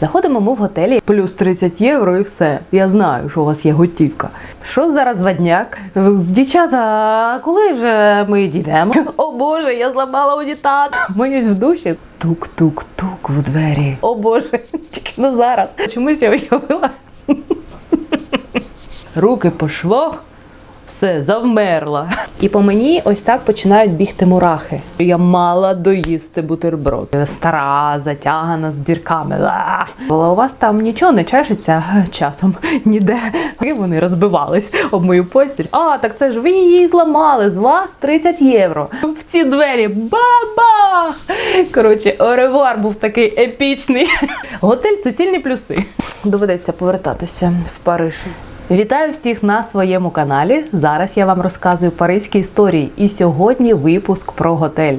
Заходимо ми в готелі. Плюс 30 євро і все. Я знаю, що у вас є готівка. Що зараз вадняк? Дівчата, коли вже ми дійдемо? О Боже, я зламала унітаз. Моюсь в душі. Тук-тук-тук в двері. О Боже, тільки не зараз. Чомусь я уявила. Руки по швах. Все, завмерла. І по мені ось так починають бігти мурахи. Я мала доїсти бутерброд. Стара, затягана з дірками. Але у вас там нічого не чешеться часом ніде. І вони розбивались об мою постіль. А, так це ж ви її зламали. З вас 30 євро. В ці двері баба! Коротше, оревуар був такий епічний. Готель суцільні плюси. Доведеться повертатися в Париж. Вітаю всіх на своєму каналі. Зараз я вам розказую паризькі історії. І сьогодні випуск про готель.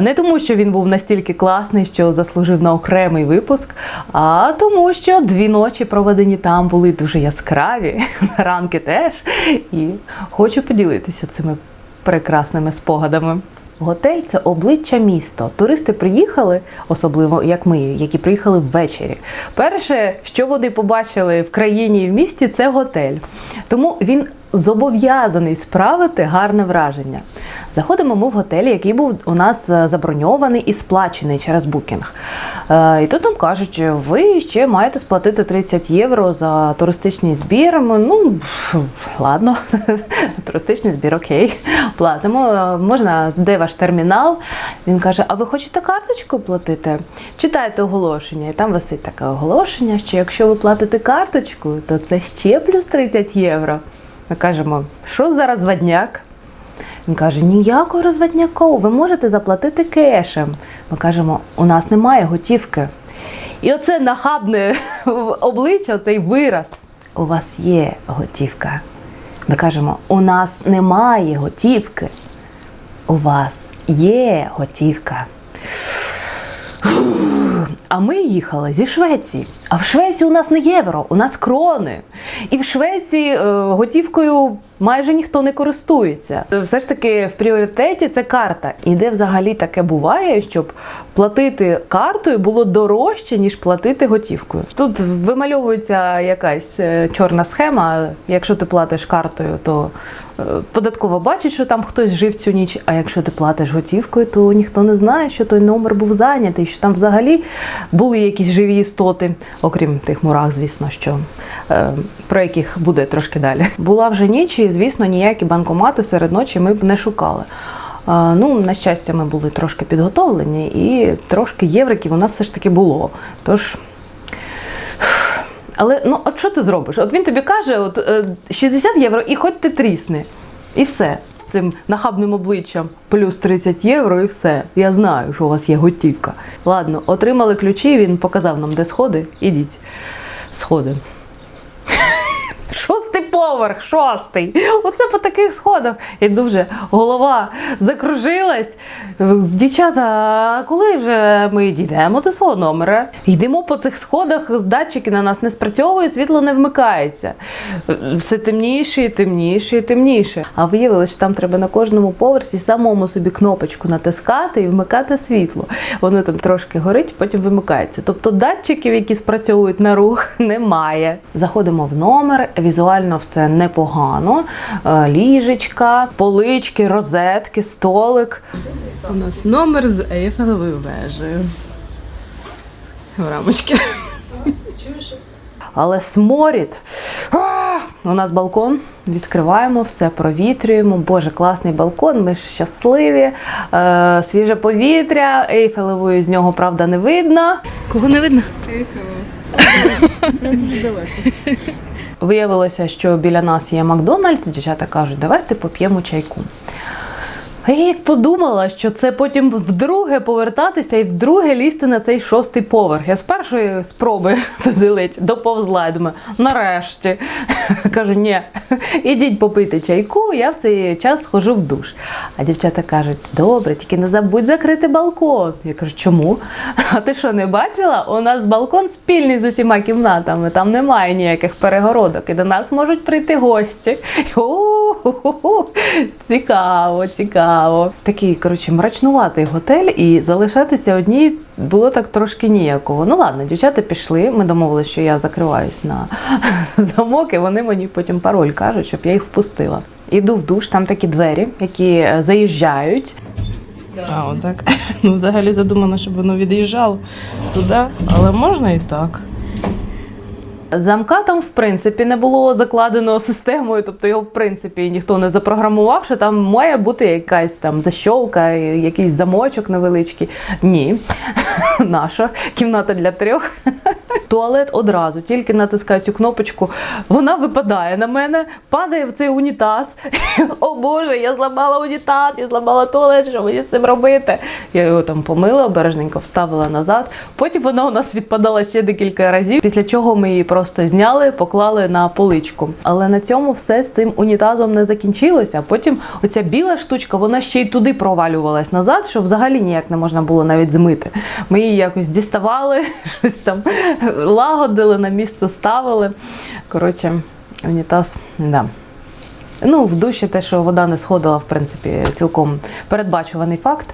Не тому, що він був настільки класний, що заслужив на окремий випуск, а тому, що дві ночі проведені там були дуже яскраві, ранки теж. І хочу поділитися цими прекрасними спогадами. Готель це обличчя міста. Туристи приїхали, особливо як ми, які приїхали ввечері. Перше, що вони побачили в країні і в місті, це готель. Тому він зобов'язаний справити гарне враження. Заходимо ми в готель, який був у нас е, заброньований і сплачений через букінг. Е, І тут нам кажуть, ви ще маєте сплатити 30 євро за туристичний збір. Ну, ладно, туристичний збір, окей, платимо. Е, Можна, де ваш термінал? Він каже: А ви хочете карточку платити? Читайте оголошення, і там висить таке оголошення, що якщо ви платите карточкою, то це ще плюс 30 євро. Ми кажемо, що за розводняк? Він каже: ніякого розводняку, ви можете заплатити кешем. Ми кажемо, у нас немає готівки. І оце нахабне обличчя, цей вираз. У вас є готівка. Ми кажемо, у нас немає готівки. У вас є готівка. А ми їхали зі Швеції. А в Швеції у нас не євро, у нас крони. І в Швеції е, готівкою майже ніхто не користується. Все ж таки в пріоритеті це карта. І де взагалі таке буває, щоб платити картою було дорожче, ніж платити готівкою. Тут вимальовується якась е, чорна схема. Якщо ти платиш картою, то е, податково бачить, що там хтось жив цю ніч. А якщо ти платиш готівкою, то ніхто не знає, що той номер був зайнятий, що там взагалі були якісь живі істоти, окрім тих мурах, звісно, що е, про яких буде трошки далі. Була вже ніч, і звісно, ніякі банкомати серед ночі ми б не шукали. Е, Ну, на щастя, ми були трошки підготовлені, і трошки євриків у нас все ж таки було. Тож. Але ну, от що ти зробиш? От він тобі каже, от е, 60 євро, і хоч ти трісни. І все. Цим нахабним обличчям плюс 30 євро і все. Я знаю, що у вас є готівка. Ладно, отримали ключі, він показав нам, де сходи. Ідіть. Сходи. Шостий поверх, шостий. Оце по таких сходах. І дуже голова закружилась. Дівчата, а коли вже ми дійдемо до свого номера? Йдемо по цих сходах, датчики на нас не спрацьовують, світло не вмикається. Все темніше, і темніше, і темніше. А виявилось, що там треба на кожному поверсі самому собі кнопочку натискати і вмикати світло. Воно там трошки горить, потім вимикається. Тобто датчиків, які спрацьовують на рух, немає. Заходимо в номер, візуально все непогано. Е, Ліжечка, полички, розетки, столик. У нас номер з Ейфелевою вежею. В рамочки. Але сморід. А! У нас балкон. Відкриваємо все, провітрюємо. Боже, класний балкон. Ми ж щасливі. Е, свіже повітря. Ейфелевої з нього, правда, не видно. Кого не видно? Виявилося, що біля нас є Макдональдс, дівчата кажуть, давайте поп'ємо чайку. А я як подумала, що це потім вдруге повертатися і вдруге лізти на цей шостий поверх. Я з першої спроби туди ледь доповзла. Я думаю, нарешті. Кажу, ні, ідіть попити чайку, я в цей час схожу в душ. А дівчата кажуть, добре, тільки не забудь закрити балкон. Я кажу, чому? А ти що, не бачила? У нас балкон спільний з усіма кімнатами, там немає ніяких перегородок, і до нас можуть прийти гості. Цікаво, цікаво. Такий, коротше, мрачнуватий готель і залишатися одній було так трошки ніякого. Ну ладно, дівчата пішли. Ми домовилися, що я закриваюсь на замок, і вони мені потім пароль кажуть, щоб я їх впустила. Іду в душ, там такі двері, які е, заїжджають. А, отак. Ну, взагалі задумано, щоб воно від'їжджало туди, але можна і так. Замка там, в принципі, не було закладено системою, тобто його, в принципі, ніхто не запрограмував, що там має бути якась там защолка, якийсь замочок невеличкий. Ні. Наша кімната для трьох. Туалет одразу, тільки натискаю цю кнопочку, вона випадає на мене, падає в цей унітаз. О Боже, я зламала унітаз, я зламала туалет, що мені з цим робити? Я його там помила, обережненько вставила назад. Потім вона у нас відпадала ще декілька разів, після чого ми її просто зняли, поклали на поличку. Але на цьому все з цим унітазом не закінчилося. Потім оця біла штучка, вона ще й туди провалювалась назад, що взагалі ніяк не можна було навіть змити. Ми її якось діставали, щось там лагодили, на місце ставили. Коротше, унітаз, да. Ну, в душі те, що вода не сходила, в принципі, цілком передбачуваний факт.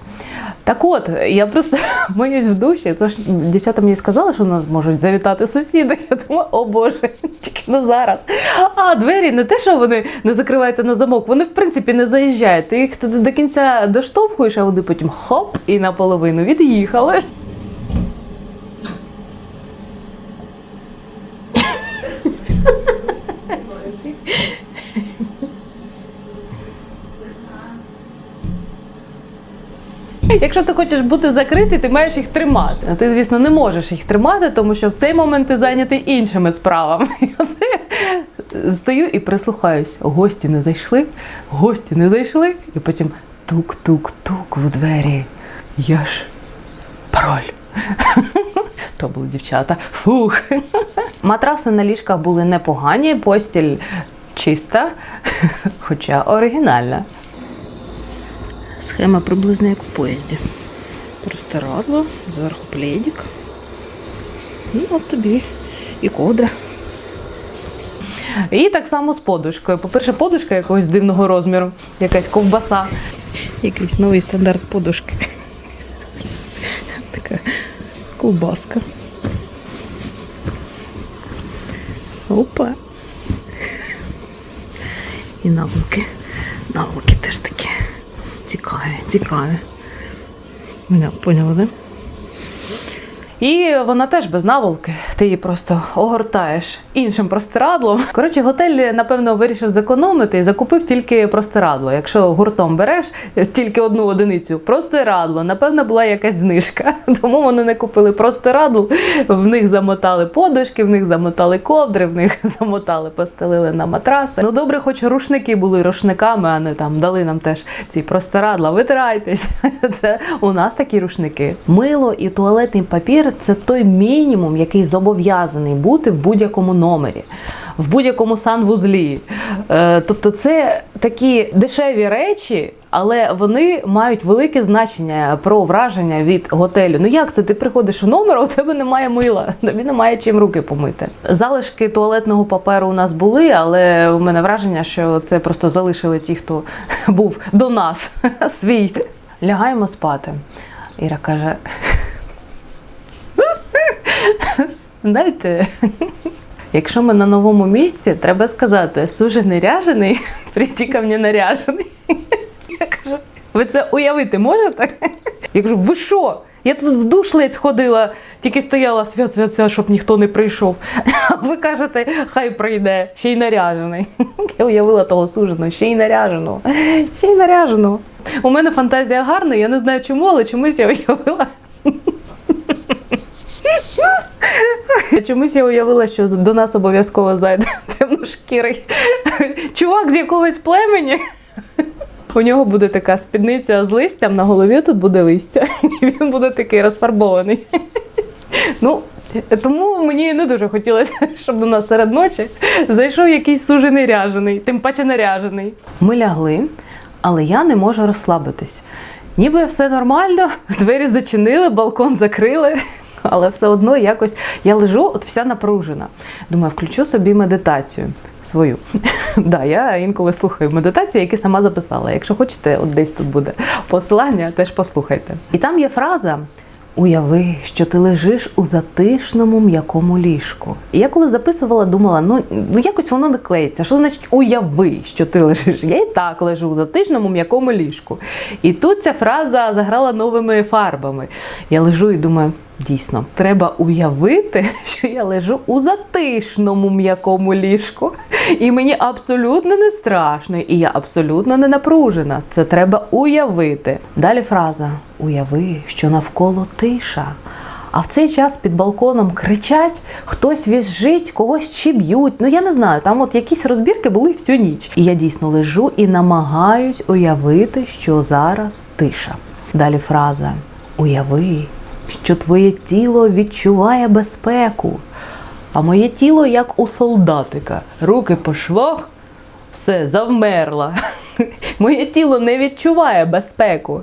Так от, я просто боюсь в душі. Тож дівчата мені сказали, що нас можуть завітати сусіди. Я думаю, о Боже, тільки не зараз. А двері не те, що вони не закриваються на замок, вони в принципі не заїжджають. Ти їх туди до кінця доштовхуєш, а вони потім хоп і наполовину від'їхали. Якщо ти хочеш бути закритий, ти маєш їх тримати. А ти, звісно, не можеш їх тримати, тому що в цей момент ти зайнятий іншими справами. Стою і прислухаюсь. Гості не зайшли, гості не зайшли, і потім тук-тук-тук в двері. Я ж пароль. То були дівчата. Фух. Матраси на ліжках були непогані, постіль чиста, хоча оригінальна. Схема приблизно як в поїзді. Простирадло, зверху пледик. Ну, от тобі і ковдра. І так само з подушкою. По-перше, подушка якогось дивного розміру, якась ковбаса. Якийсь новий стандарт подушки. Така ковбаска. Опа. І наволоки. Наволоки теж такі. Цікаві. Ну, Поняла, да? І вона теж без наволки. Ти її просто огортаєш іншим простирадлом. Коротше, готель, напевно, вирішив зекономити і закупив тільки простирадло. Якщо гуртом береш тільки одну одиницю простирадло, напевно, була якась знижка. Тому вони не купили простирадло, в них замотали подушки, в них замотали ковдри, в них замотали, постелили на матраси. Ну добре, хоч рушники були рушниками, а не там дали нам теж ці простирадла. Витирайтесь. Це у нас такі рушники. Мило і туалетний папір це той мінімум, який зобов'язаний бути в будь-якому номері, в будь-якому санвузлі. Е, тобто, це такі дешеві речі. Але вони мають велике значення про враження від готелю. Ну як це? Ти приходиш у номер, а у тебе немає мила, тобі немає чим руки помити. Залишки туалетного паперу у нас були, але у мене враження, що це просто залишили ті, хто був до нас свій. Лягаємо спати. Іра каже: знаєте, якщо ми на новому місці, треба сказати, сужений ряжений, прийти ко мені наряжений. Я кажу, ви це уявити можете? Я кажу, ви що? Я тут в душ ледь сходила, тільки стояла свят, свят, свят, щоб ніхто не прийшов. Ви кажете, хай прийде, ще й наряжений. Я уявила того суженого, ще й наряженого. Ще й наряженого. У мене фантазія гарна, я не знаю чому, але чомусь я уявила. Чомусь я уявила, що до нас обов'язково зайде темношкірий чувак з якогось племені. У нього буде така спідниця з листям, на голові тут буде листя, і він буде такий розфарбований. Ну, тому мені не дуже хотілося, щоб до нас серед ночі зайшов якийсь сужений ряжений, тим паче наряжений. Ми лягли, але я не можу розслабитись. Ніби все нормально, двері зачинили, балкон закрили. Але все одно якось я лежу, от вся напружена. Думаю, включу собі медитацію свою. да, я інколи слухаю медитації, які сама записала. Якщо хочете, от десь тут буде посилання, теж послухайте. І там є фраза: Уяви, що ти лежиш у затишному м'якому ліжку. І я коли записувала, думала, ну, ну якось воно не клеїться. Що значить уяви, що ти лежиш? Я і так лежу у затишному м'якому ліжку. І тут ця фраза заграла новими фарбами. Я лежу і думаю. Дійсно, треба уявити, що я лежу у затишному м'якому ліжку, і мені абсолютно не страшно, і я абсолютно не напружена. Це треба уявити. Далі фраза: уяви, що навколо тиша. А в цей час під балконом кричать, хтось візжить, когось чи б'ють. Ну я не знаю, там от якісь розбірки були всю ніч. І я дійсно лежу і намагаюсь уявити, що зараз тиша. Далі фраза: Уяви, що твоє тіло відчуває безпеку, а моє тіло як у солдатика. Руки по швах, все завмерла. Моє тіло не відчуває безпеку.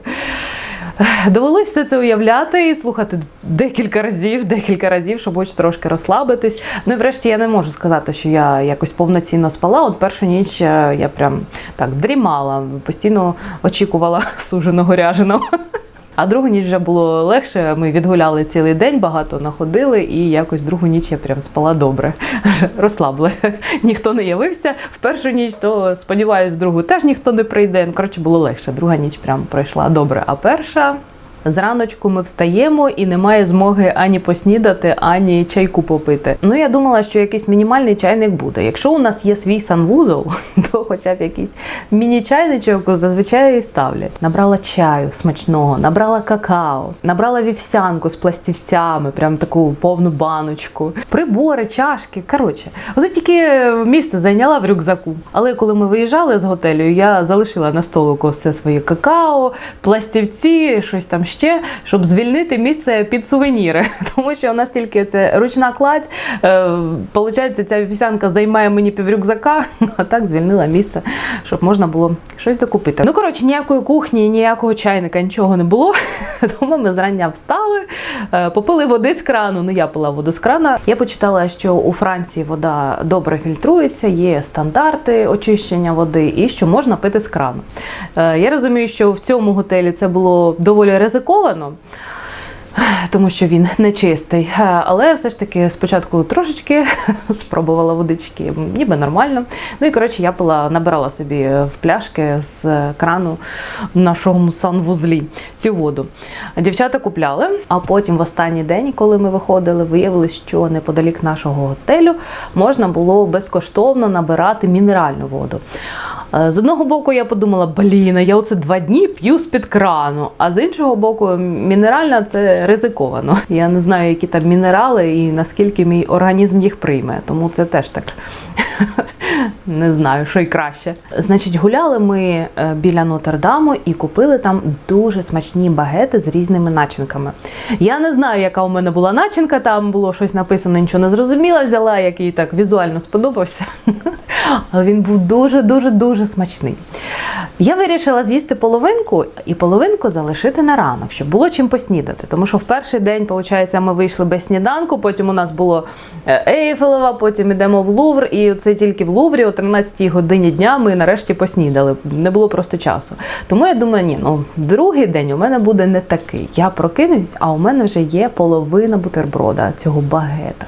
Довелось все це уявляти і слухати декілька разів, декілька разів, щоб хоч трошки розслабитись. Ну і врешті я не можу сказати, що я якось повноцінно спала. От першу ніч е, я прям так дрімала, постійно очікувала суженого ряженого. А другу ніч вже було легше. Ми відгуляли цілий день, багато находили, і якось другу ніч я прям спала добре. Розслаблася. Ніхто не явився. В першу ніч, то сподіваюсь, в другу теж ніхто не прийде. Ну, коротше, було легше. Друга ніч прям пройшла добре. А перша. Зраночку ми встаємо і немає змоги ані поснідати, ані чайку попити. Ну я думала, що якийсь мінімальний чайник буде. Якщо у нас є свій санвузол, то хоча б якийсь міні-чайничок зазвичай і ставлять. Набрала чаю смачного, набрала какао, набрала вівсянку з пластівцями, прям таку повну баночку, прибори, чашки. Коротше, оце тільки місце зайняла в рюкзаку. Але коли ми виїжджали з готелю, я залишила на столику все своє какао, пластівці, щось там ще, щоб звільнити місце під сувеніри. Тому що у нас тільки це ручна кладь. Е, Получається, ця вівсянка займає мені піврюкзака, а так звільнила місце, щоб можна було щось докупити. Ну коротше, ніякої кухні, ніякого чайника, нічого не було. Тому ми зрання встали, е, попили води з крану. Ну я пила воду з крана. Я почитала, що у Франції вода добре фільтрується, є стандарти очищення води і що можна пити з крану. Е, Я розумію, що в цьому готелі це було доволі ризиковано. Тому що він нечистий. Е, Але все ж таки спочатку трошечки спробувала водички, ніби нормально. Ну і коротше, я пила, набирала собі в пляшки з крану в нашому санвузлі цю воду. Дівчата купляли, а потім в останній день, коли ми виходили, виявилось, що неподалік нашого готелю можна було безкоштовно набирати мінеральну воду. Е, З одного боку, я подумала, блін, я оце два дні п'ю з-під крану. А з іншого боку, мінеральна це ризиковано. Я не знаю, які там мінерали і наскільки мій організм їх прийме. Тому це теж так. Не знаю, що й краще. Значить, гуляли ми е, біля Нотр-Даму і купили там дуже смачні багети з різними начинками. Я не знаю, яка у мене була начинка, там було щось написано, нічого не зрозуміла, взяла, який так візуально сподобався. Але він був дуже-дуже дуже смачний. Я вирішила з'їсти половинку і половинку залишити на ранок, щоб було чим поснідати. Тому що в перший день, виходить, ми вийшли без сніданку, потім у нас було е, Ейфелева, потім йдемо в Лувр, і це тільки в Луврі о 13-й годині дня ми нарешті поснідали. Не було просто часу. Тому я думаю, ні, ну другий день у мене буде не такий. Я прокинусь, а у мене вже є половина бутерброда цього багета,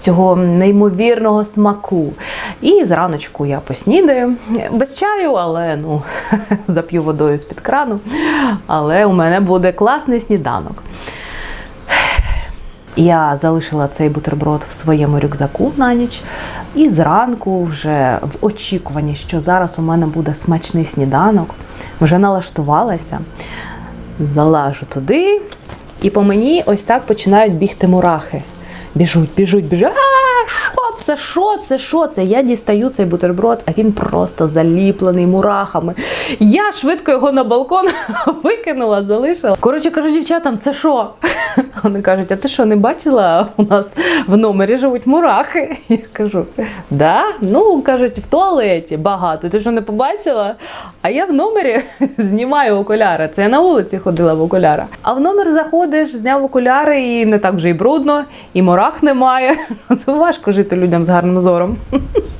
цього неймовірного смаку. І зраночку я поснідаю без чаю, але ну зап'ю водою з-під крану. Але у мене буде класний сніданок. Я залишила цей бутерброд в своєму рюкзаку на ніч, і зранку, вже в очікуванні, що зараз у мене буде смачний сніданок, вже налаштувалася, залажу туди, і по мені ось так починають бігти мурахи. Біжуть, біжуть, біжуть. Це? Що це? Що це? Я дістаю цей бутерброд, а він просто заліплений мурахами. Я швидко його на балкон викинула, залишила. Коротше, кажу дівчатам, це що? Вони кажуть, а ти що, не бачила? У нас в номері живуть мурахи. Я кажу, да? Ну, кажуть, в туалеті багато. Ти що не побачила? А я в номері знімаю окуляри. Це я на вулиці ходила в окулярах. А в номер заходиш, зняв окуляри, і не так вже і брудно, і мурах немає. Це важко жити людям з гарним зором.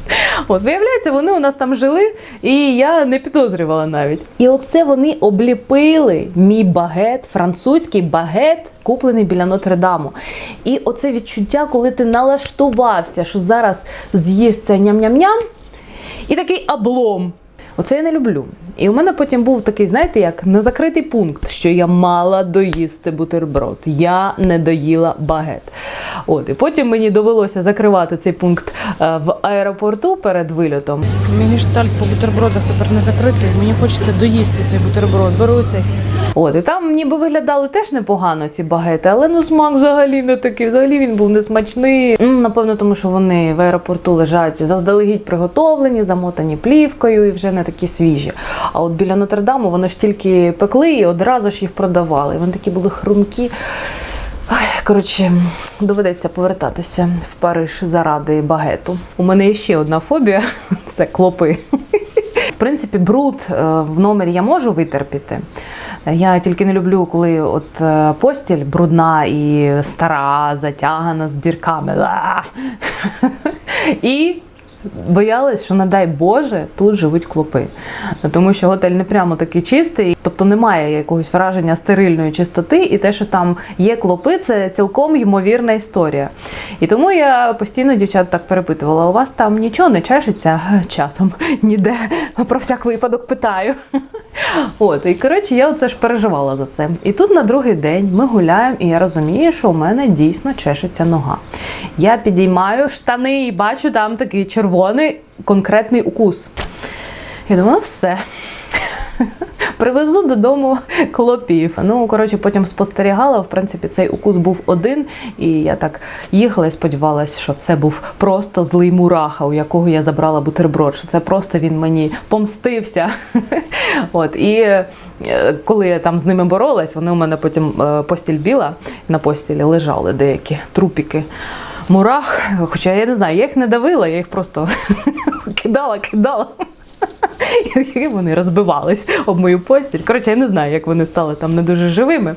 От, виявляється, вони у нас там жили, і я не підозрювала навіть. І оце вони обліпили мій багет, французький багет, куплений біля Нотр-Даму. І оце відчуття, коли ти налаштувався, що зараз з'їсть це ням-ням-ням, і такий облом. Оце я не люблю. І у мене потім був такий, знаєте, як незакритий пункт, що я мала доїсти бутерброд. Я не доїла багет. От, і потім мені довелося закривати цей пункт е, в аеропорту перед вильотом. Мені штальт по бутербродах тепер не закритий. Мені хочеться доїсти цей бутерброд. Беру цей. От, і там ніби виглядали теж непогано ці багети, але ну смак взагалі не такий. Взагалі він був несмачний. М, Напевно, тому що вони в аеропорту лежать заздалегідь приготовлені, замотані плівкою і вже не такі свіжі. А от біля Нотр-Даму вони ж тільки пекли і одразу ж їх продавали. Вони такі були хрумкі. Коротше, доведеться повертатися в Париж заради багету. У мене є ще одна фобія це клопи. В принципі, бруд е, в номері я можу витерпіти. Я тільки не люблю, коли от е, постіль брудна і стара, затягана з дірками. І боялась, що, не дай Боже, тут живуть клопи. Тому що готель не прямо такий чистий, тобто немає якогось враження стерильної чистоти, і те, що там є клопи, це цілком ймовірна історія. І тому я постійно дівчат так перепитувала: у вас там нічого не чешеться часом ніде. Про всяк випадок питаю. От, і коротше, я оце ж переживала за це. І тут на другий день ми гуляємо, і я розумію, що у мене дійсно чешеться нога. Я підіймаю штани і бачу там такий червоний конкретний укус. Я думаю, ну все. Привезу додому клопів. Ну, коротше, потім спостерігала. В принципі, цей укус був один, і я так їхала і сподівалася, що це був просто злий мураха, у якого я забрала бутерброд. Що це просто він мені помстився. От і е, коли я там з ними боролась, вони у мене потім е, постіль біла, на постілі лежали деякі трупіки. Мурах, хоча я не знаю, я їх не давила, я їх просто кидала, кидала. І вони розбивались об мою постіль. Коротше, я не знаю, як вони стали там не дуже живими.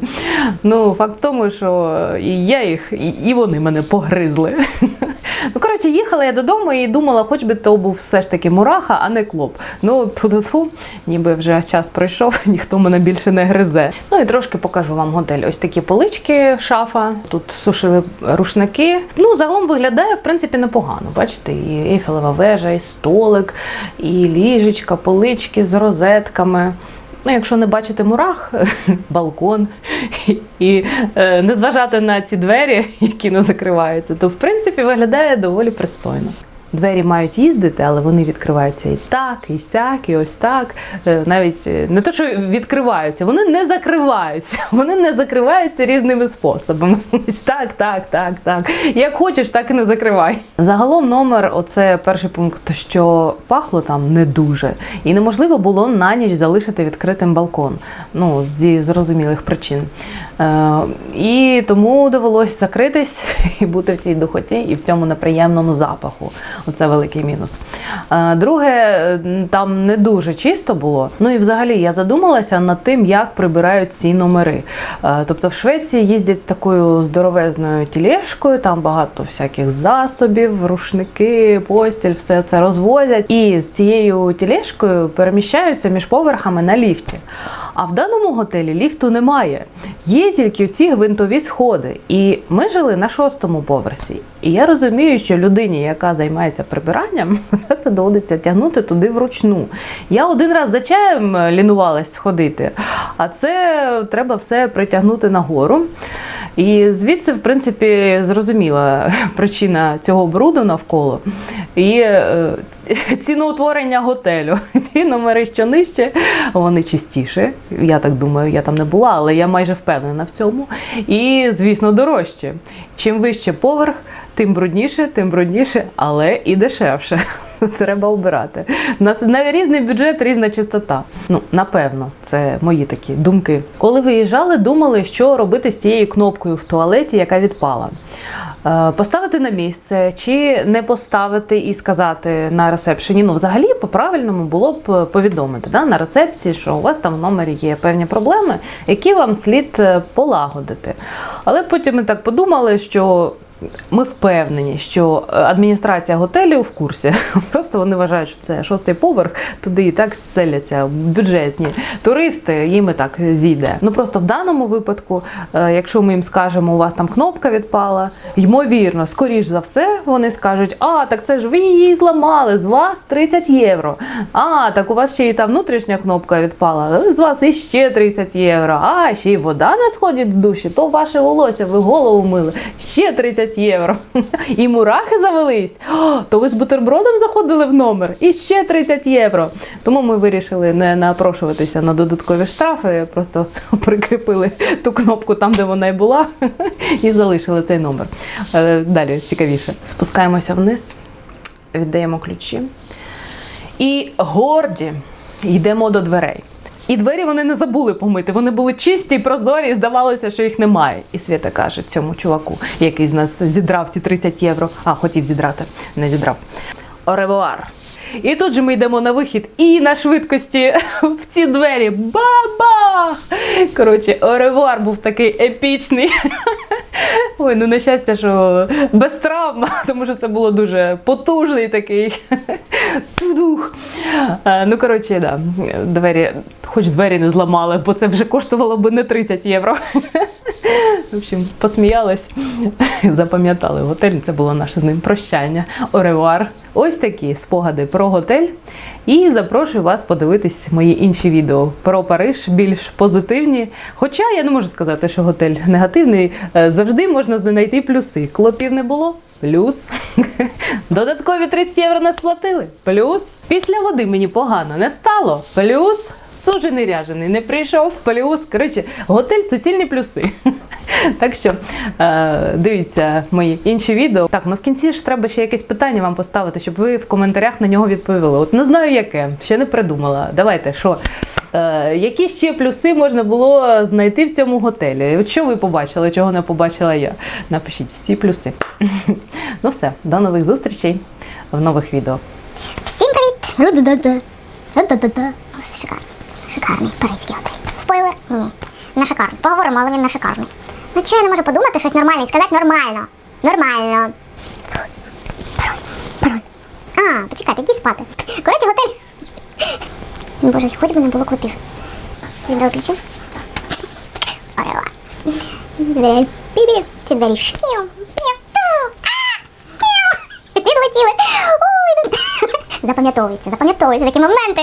Ну, факт в тому, що і я їх, і, вони мене погризли. Коротше, їхала я додому і думала, хоч би то був все ж таки мураха, а не клоп. Ну, тьфу-тьфу, ніби вже час пройшов, ніхто мене більше не гризе. Ну і трошки покажу вам готель. Ось такі полички, шафа. Тут сушили рушники. Ну, загалом виглядає, в принципі, непогано. Бачите, і ейфелева вежа, і столик, і ліжечка, полички з розетками. Ну, якщо не бачити мурах, балкон і, е, не зважати на ці двері, які не закриваються, то в принципі виглядає доволі пристойно. Двері мають їздити, але вони відкриваються і так, і сяк, і ось так. Е, Навіть е, не то, що відкриваються, вони не закриваються. Вони не закриваються різними способами. Ось так, так, так, так. Як хочеш, так і не закривай. Загалом номер, оце перший пункт, що пахло там не дуже, і неможливо було на ніч залишити відкритим балкон. Ну зі зрозумілих причин. Е, і тому довелось закритись і бути в цій духоті і в цьому неприємному запаху. Оце великий мінус. Е, Друге, там не дуже чисто було. Ну і взагалі я задумалася над тим, як прибирають ці номери. Е, Тобто в Швеції їздять з такою здоровезною тілешкою, там багато всяких засобів, рушники, постіль, все це розвозять. І з цією тілешкою переміщаються між поверхами на ліфті. А в даному готелі ліфту немає. Є тільки ці гвинтові сходи. І ми жили на шостому поверсі. І я розумію, що людині, яка займається прибиранням, все це доводиться тягнути туди вручну. Я один раз за чаєм лінувалась сходити, а це треба все притягнути нагору. І звідси, в принципі, зрозуміла причина цього бруду навколо і е, ціноутворення готелю. Ті номери, що нижче, вони чистіші. Я так думаю, я там не була, але я майже впевнена в цьому. І, звісно, дорожче. Чим вище поверх, тим брудніше, тим брудніше, але і дешевше. Треба обирати. У нас на різний бюджет, різна чистота. Ну, напевно, це мої такі думки. Коли виїжджали, думали, що робити з тією кнопкою в туалеті, яка відпала. Е, Поставити на місце чи не поставити і сказати на ресепшені. Ну, взагалі, по-правильному було б повідомити да, на рецепції, що у вас там в номері є певні проблеми, які вам слід е, полагодити. Але потім ми так подумали, що Ми впевнені, що е, адміністрація готелю в курсі. Просто вони вважають, що це шостий поверх, туди і так селяться бюджетні туристи, їм і так зійде. Ну просто в даному випадку, е, якщо ми їм скажемо, у вас там кнопка відпала, ймовірно, скоріш за все, вони скажуть: а так це ж ви її зламали, з вас 30 євро. А так у вас ще і та внутрішня кнопка відпала, з вас іще 30 євро. А ще й вода не сходить з душі, то ваше волосся, ви голову мили. Ще 30 євро. І мурахи завелись. О, то ви з бутербродом заходили в номер і ще 30 євро. Тому ми вирішили не напрошуватися на додаткові штрафи, просто прикріпили ту кнопку там, де вона і була, і залишили цей номер. Е, Далі цікавіше. Спускаємося вниз, віддаємо ключі. І горді йдемо до дверей. І двері вони не забули помити. Вони були чисті і прозорі, і здавалося, що їх немає. І Свята каже цьому чуваку, який з нас зідрав ті 30 євро. А, хотів зідрати, не зідрав. Оревуар. І тут же ми йдемо на вихід і на швидкості в ці двері. Баба! Коротше, оревуар був такий епічний. Ой, ну на щастя, що без травм, тому що це було дуже потужний такий тудух. Ну, коротше, да, двері, хоч двері не зламали, бо це вже коштувало би не 30 євро. В общем, посміялись, запам'ятали готель. Це було наше з ним прощання. Оревуар. Ось такі спогади про готель. І запрошую вас подивитись мої інші відео про Париж, більш позитивні. Хоча я не можу сказати, що готель негативний. Е, Завжди можна знайти плюси. Клопів не було. Плюс. Додаткові 30 євро не сплатили. Плюс. Після води мені погано не стало. Плюс. Сужений ряжений не прийшов. Плюс. Коротше, готель суцільні плюси. Так що е, дивіться мої інші відео. Так, ну в кінці ж треба ще якесь питання вам поставити, щоб ви в коментарях на нього відповіли. От не знаю яке, ще не придумала. Давайте, що? Е, які ще плюси можна було знайти в цьому готелі? От що ви побачили, чого не побачила я? Напишіть всі плюси. Ну все, до нових зустрічей в нових відео. Всім привіт! Шикарний. Паризький готель. Спойлер? Ні. Не шикарний. Поговоримо, але він не шикарний. Ну чого я не можу подумати щось нормальне і сказати нормально. Нормально. Пароль. А, почекайте, які спати. Коротше, готель. Боже, хоч би не було клопів. Відео ключі. Орела. Двері. Ці двері. Піу. Піу. Піу. Відлетіли. Запам'ятовується, запам'ятовується такі моменти.